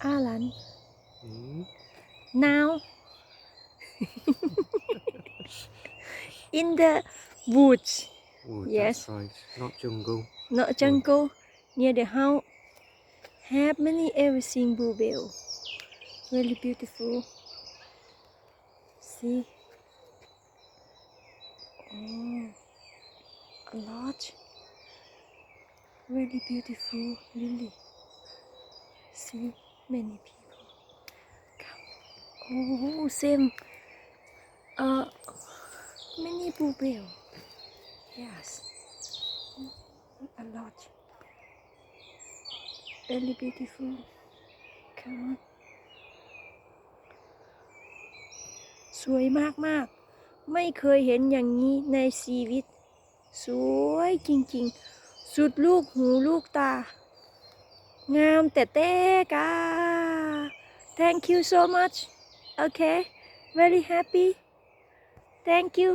Alan. Mm. now in the woods. Wood, Yes. right. Not jungle. not jungle near the house have many everything bluebell. Really beautiful. See? Oh a lot. Really beautiful lily see many people come oh same uh many bluebell yes a lot really beautiful come on สวยมากมากๆไม่เคยเห็นอย่างนี้ในชีวิต สวยจริงๆ สุดลูกหูลูกตา งามแต่เต้กา thank you so much okay very happy thank you